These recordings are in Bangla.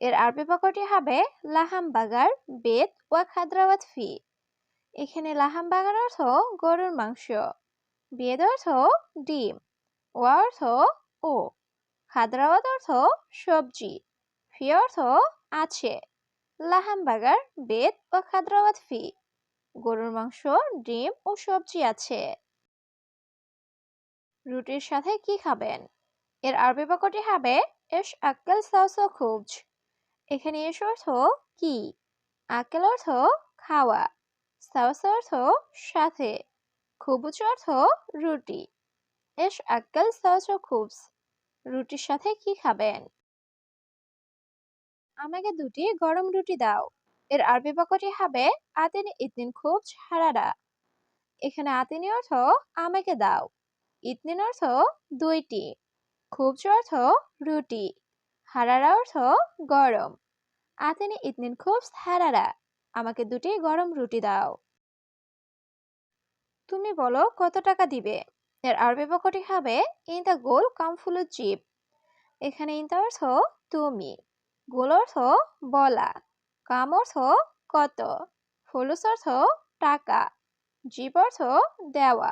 এর আরবি বাক্যটি হবে লাহাম বাগার বেদ ওয়া খাদ্রাওয়াত ফি। এখানে লাহাম বাগার অর্থ গরুর মাংস বেদ অর্থ ডিম, ওয়া অর্থ ও, খাদ্রাওয়াত অর্থ সবজি, ফি অর্থ আছে। লাহাম বাগার বেদ ও খাদ্রাওয়াত ফি, গরুর মাংস, ডিম ও সবজি আছে। রুটির সাথে কি খাবেন? এর আরবি বাক্যটি হবে এস আক্কেল সাউসা খুবজ। এখানে এস অর্থ কি? আকেল অর্থ খাওয়া সাউস অর্থ সাথে, খুবুজ অর্থ রুটি। এস আক্কেল সাউসা খুবস রুটির সাথে কি খাবেন? আমাকে দুটি গরম রুটি দাও। এর আরবি বাক্যটি হবে, আতিনি ইতনিন খুব হারারা। এখানে আতিনি অর্থ আমাকে দাও। ইতনিন অর্থ দুইটি খুব অর্থ রুটি। হারারা অর্থ গরম। আতিনি ইতনিন খুব হারারা। আমাকে দুটি গরম রুটি দাও। তুমি বলো কত টাকা দিবে? এর আরবি বাক্যটি হবে ইন গোল কামফুলু জিপ এখানে ইন অর্থ, তুমি। গোল অর্থ, বলা। কাম অর্থ, কত। ফুলুস অর্থ, টাকা। জিপ অর্থ, দেওয়া।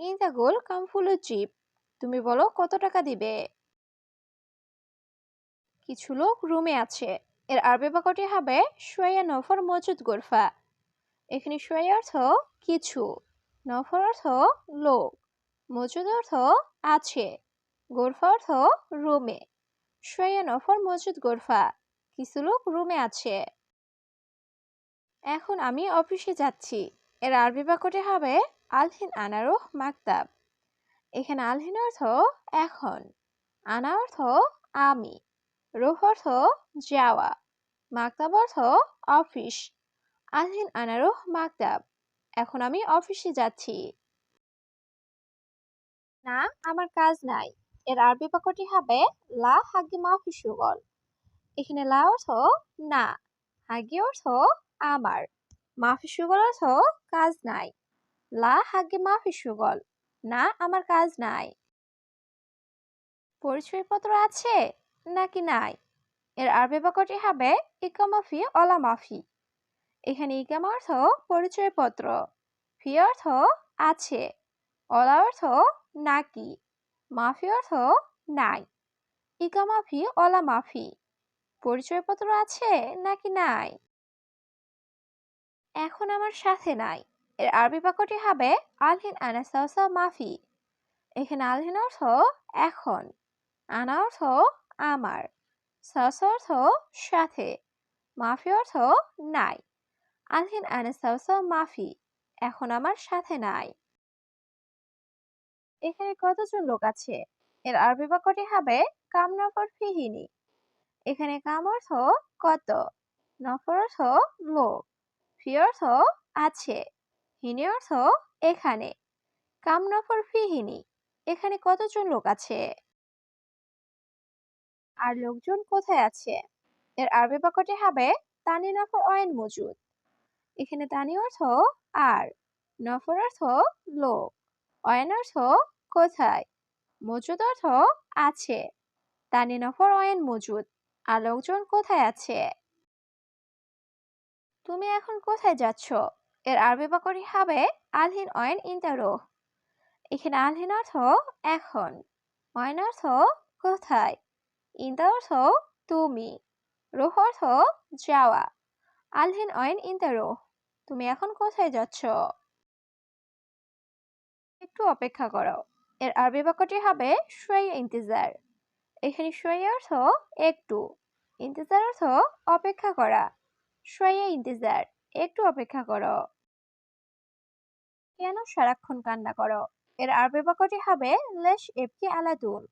ইন দ্য গোল কাম ফুলু জিপ তুমি বলো কত টাকা দিবে? কিছু লোক রুমে আছে। এর আরবি বাক্যটি হবে সোয়া নফর মজুদ গোরফা। এখানে সোয়া অর্থ কিছু, নফর অর্থ লোক, মজুদ অর্থ আছে, গোরফা অর্থ রুমে। সোয়া নফর মজুদ গোরফা, কিছু লোক রুমে আছে। এখন আমি অফিসে যাচ্ছি। এর আরবি বাক্যটি হবে আলহিন আনারুহ মাকতাব। এখানে আলহিন অর্থ এখন, আনা অর্থ আমি। রুহ অর্থ যাওয়া মাকতাব অর্থ অফিস আলহিন আনারুহ মাকতাব, এখন আমি অফিসে যাচ্ছি। না, আমার কাজ নাই। এর আরবি বাক্যটি হবে লা হাগি মাফি সুগল এখানে লা অর্থ না, হাগি অর্থ আমার। মাফি সুগল অর্থ কাজ নাই। লা হাগি মাফি সুগল না, আমার কাজ নাই। পরিচয়পত্র আছে? নাকি নাই? এর আরবি বাক্যটি হবে ইকামাফি অলা মাফি। এখানে ইকামা অর্থ পরিচয়পত্র ফি অর্থ আছে। অলা অর্থ নাকি। মাফি অর্থ নাই। ইকামাফি অলা মাফি। পরিচয়পত্র আছে নাকি নাই? এখন আমার সাথে নাই। এর আরবি বাক্যটি হবে আলহিন আনাসাউসা মাফি। এখানে আলহিন অর্থ এখন। আনা অর্থ আমার। সাউসা অর্থ সাথে, মাফি অর্থ নাই। আলহিন আনাসাউসা মাফি, এখন আমার সাথে নাই। এখানে কতজন লোক আছে? এর আরবি বাক্যটি হবে কাম নফর ফিহিনি। এখানে কাম অর্থ কত, নফর অর্থ লোক, ফি অর্থ আছে, হিনি অর্থ এখানে। কাম নফর ফিহিনি, এখানে কতজন লোক আছে? আর লোকজন কোথায় আছে? এর আরবি বাক্যটি হবে তানি নফর অয়েন মজুদ। এখানে তানি অর্থ আর, নফর অর্থ লোক। অয়েন অর্থ কোথায়? মজুদ অর্থ আছে। তানি নফর অয়েন মজুদ। আর লোকজন কোথায় আছে? তুমি এখন কোথায় যাচ্ছ? এর আরবি বাক্যটি হবে আলহিন অয়েন ইন্টারো এখানে আলহিন অর্থ এখন। অয়েন অর্থ কোথায়? ইন্তা অর্থ তুমি রোহ অর্থ যাওয়া আলহিন অয়েন ইন্টারো তুমি এখন কোথায় যাচ্ছ একটু অপেক্ষা করো এর আরবি বাক্যটি হবে সোয়া ইন্তিজার এখানে সোয়া অর্থ একটু ইন্তিজার অর্থ অপেক্ষা করা সোয়া ইন্তিজার একটু অপেক্ষা করো কেন সারাক্ষণ কান্না করো এর আরবি বাক্যটি হবে লেশ এপকি আলাদুল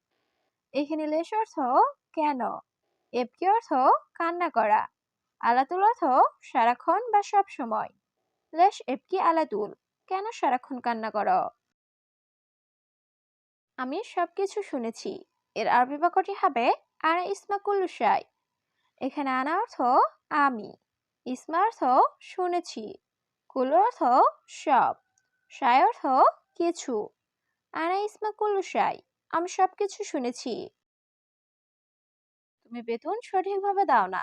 এখানে লেশ অর্থ কেন? এপকি অর্থ কান্না করা। আলাতুল অর্থ সারাক্ষণ বা সব সময়। লেশ এপকি আলাতুল। কেন সারাক্ষণ কান্না করো? আমি সব কিছু শুনেছি। এর আরবি বাক্যটি হবে, আনা ইসমা কুল্লুসাই এখানে আনা অর্থ, আমি। ইসমা অর্থ, শুনেছি। কুল্লু অর্থ, সব। সাই অর্থ, কিছু। আনা ইসমা কুল্লুসাই আমি সবকিছু শুনেছি। তুমি বেতন সঠিকভাবে দাও না।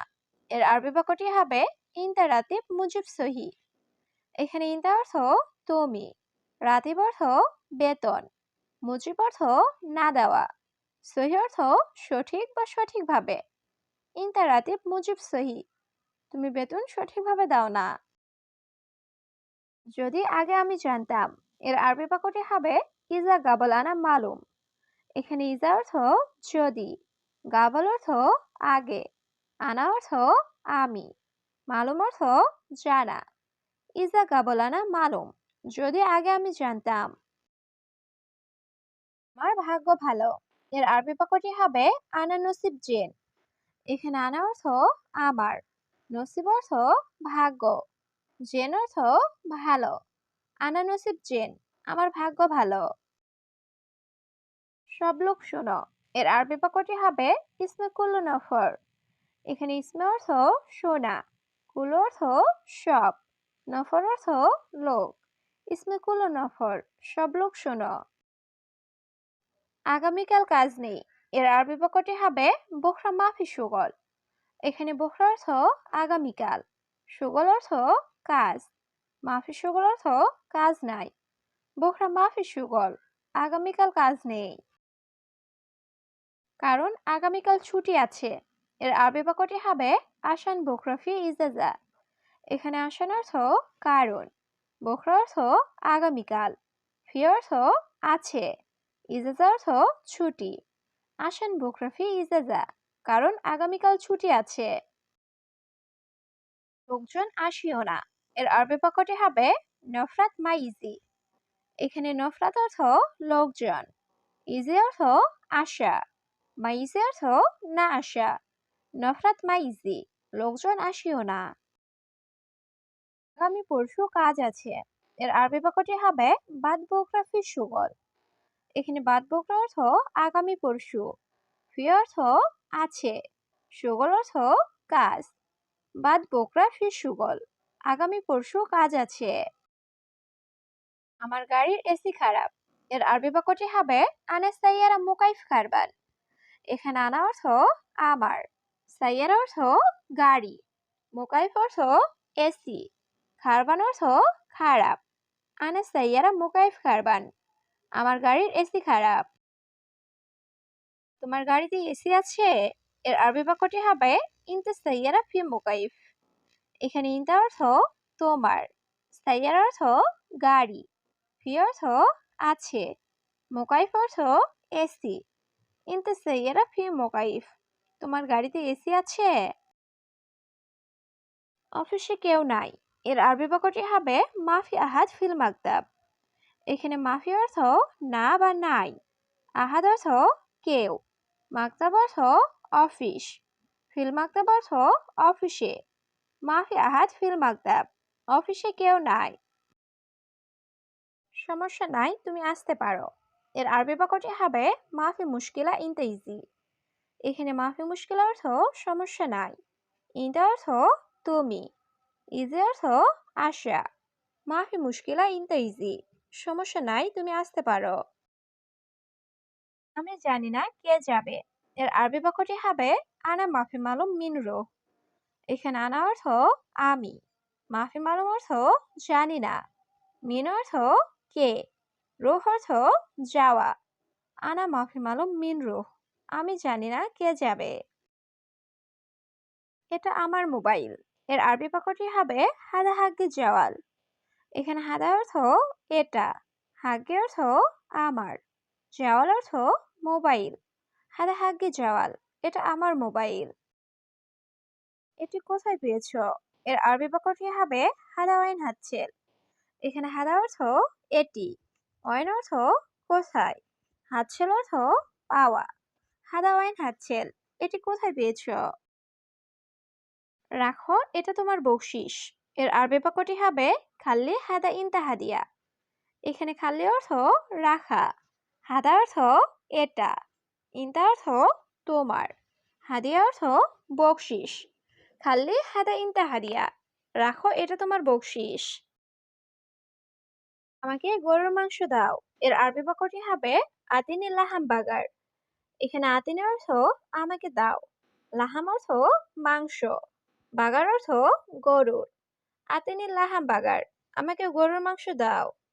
এর আরবি বাক্যটি হবে ইন্তা রাতিব মুজিব সহি। এখানে ইন্তা অর্থ, তুমি। রাতিব অর্থ, বেতন। মুজিব অর্থ, না দেওয়া। সহি অর্থ, সঠিক বা সঠিকভাবে। ইন্তা রাতিব মুজিব সহি। তুমি বেতন সঠিকভাবে দাও না। যদি আগে আমি জানতাম। এর আরবি বাক্যটি হবে, ইজা গাবলানা মালুম। এখানে ইজা অর্থ যদি, গাবল অর্থ আগে, আনা অর্থ আমি, মালুম অর্থ জানা ইজা গাবলানা মালুম, যদি আগে আমি জানতাম। আমার ভাগ্য ভালো, এর আরবি বাক্যটি হবে আনা নসিব জেন, এখানে আনা অর্থ আমার, নসিব অর্থ ভাগ্য, জেন অর্থ ভালো, আনা নসিব জেন, আমার ভাগ্য ভালো। সব লোক শোনো। এর আরবি বাক্যটি হবে ইসমে কুল্লু নফর এখানে ইসমে অর্থ সোনা কুল্লু অর্থ সব, নফর অর্থ লোক। ইসমে কুল্লু নফর সব লোক শোনো। আগামীকাল কাজ নেই। এর আরবি বাক্যটি হবে বোখরা মাফি সুগল। এখানে বোখরা অর্থ আগামীকাল, সুগল অর্থ কাজ, মাফি সুগল অর্থ কাজ নাই। বোখরা মাফি সুগল, আগামীকাল কাজ নেই। কারণ আগামীকাল ছুটি আছে। এর আরবি বাক্যটি হবে আসান বোখরাফি ইজাজা। এখানে আসান অর্থ কারণ, বোখরা অর্থ আগামীকাল, ফি অর্থ আছে, ইজাজা অর্থ ছুটি, আসান বোখরাফি ইজাজা, কারণ আগামীকাল ছুটি আছে। লোকজন আসিও না। এর আরবি বাক্যটি হবে নফরাত মা ইজি এখানে নফরাত অর্থ লোকজন, ইজি অর্থ আশা। মাইজি অর্থ না আসা নফরাত মাইজি লোকজন আসিও না আগামী পরশু কাজ আছে এর আরবি বাক্যটি হবে বাদ বোকরাফি সুগল এখানে বাদ বোকরা অর্থ আগামী পরশু ফি অর্থ আছে সুগল অর্থ কাজ বাদ বোকরা ফি সুগল আগামী পরশু কাজ আছে আমার গাড়ির এসি খারাপ এর আরবি বাক্যটি হবে আনা সাইয়ারা মুকাইফ খারবান এখানে আনা অর্থ আমার সাইয়ারা অর্থ গাড়ি। মুকাইফ অর্থ এসি। খারবান অর্থ খারাপ। আনা সাইয়ারা মুকাইফ খারবান। আমার গাড়ির এসি খারাপ। তোমার গাড়িতে এসি আছে? এর আরবি বাক্যটি হবে ইনতে সাইয়ারা ফি মুকাইফ। এখানে ইনতা অর্থ তোমার। সাইয়ার অর্থ গাড়ি। ফি অর্থ আছে। মোকাইফ অর্থ এসি। ইনতে সাইয়ারা ফি মোকাইফ তোমার গাড়িতে এসি আছে? অফিসে কেউ নাই। এর আরবি বাক্যটি হবে মাফি আহাদ ফিল মাকতাব এখানে মাফি অর্থ না বা নাই। আহাদ অর্থ কেউ। মাকতাব অর্থ অফিস। ফিল মাকতাব অর্থ অফিসে। মাফি আহাদ ফিল মাকতাব অফিসে কেউ নাই। সমস্যা নাই, তুমি আসতে পারো। এর আরবি বাক্যটি হবে, মাফি মুশকিলা ইনতে ইজি। এখানে মাফি মুশকিলা অর্থ সমস্যা নাই, ইনতে অর্থ তুমি, ইজি অর্থ আশা, মাফি মুশকিলা ইনতে ইজি। সমস্যা নাই, তুমি আসতে পারো। আমি জানি না কে যাবে। এর আরবি বাক্যটি হবে, আনা মাফি মালুম মিনরো এখানে আনা অর্থ আমি, মাফি মালুম অর্থ জানি না, মিন অর্থ কে? রোহ অর্থ যাওয়া। আনা মাফি মালুম মিন রোহ। আমি জানি না কে যাবে। এটা আমার মোবাইল। এর আরবি বাক্যটি হবে হাদা হাগ্গে জওয়াল। এখানে হাদা অর্থ এটা হাগ্গে অর্থ আমার, জওয়াল অর্থ মোবাইল হাদা হাগ্গে জওয়াল, এটা আমার মোবাইল। এটি কোথায় পেয়েছ? এর আরবি বাক্যটি হবে হাদা ওয়াইন হাতছেল। এখানে হাদা অর্থ এটি। ওয়াইন অর্থ কোথায়? হাতছেল অর্থ পাওয়া। হাদা ওয়াইন হাতছেল এটি কোথায় পেয়েছ? রাখো, এটা তোমার বকশিস। এর আরবি বাক্যটি হবে, খাল্লি হাদা ইনতা হাদিয়া এখানে খাল্লি অর্থ, রাখা। হাদা অর্থ, এটা। ইনতা অর্থ, তোমার। হাদিয়া অর্থ, বকশিস। খাল্লি হাদা ইনতা হাদিয়া রাখো, এটা তোমার বকশিস। আমাকে গরুর মাংস দাও। এর আরবি বাক্যটি হবে আতিনি লাহাম বাগার। এখানে আতিনি অর্থ আমাকে দাও। লাহাম অর্থ মাংস। বাগার অর্থ গরুর। আতিনি লাহাম বাগার, আমাকে গরুর মাংস দাও।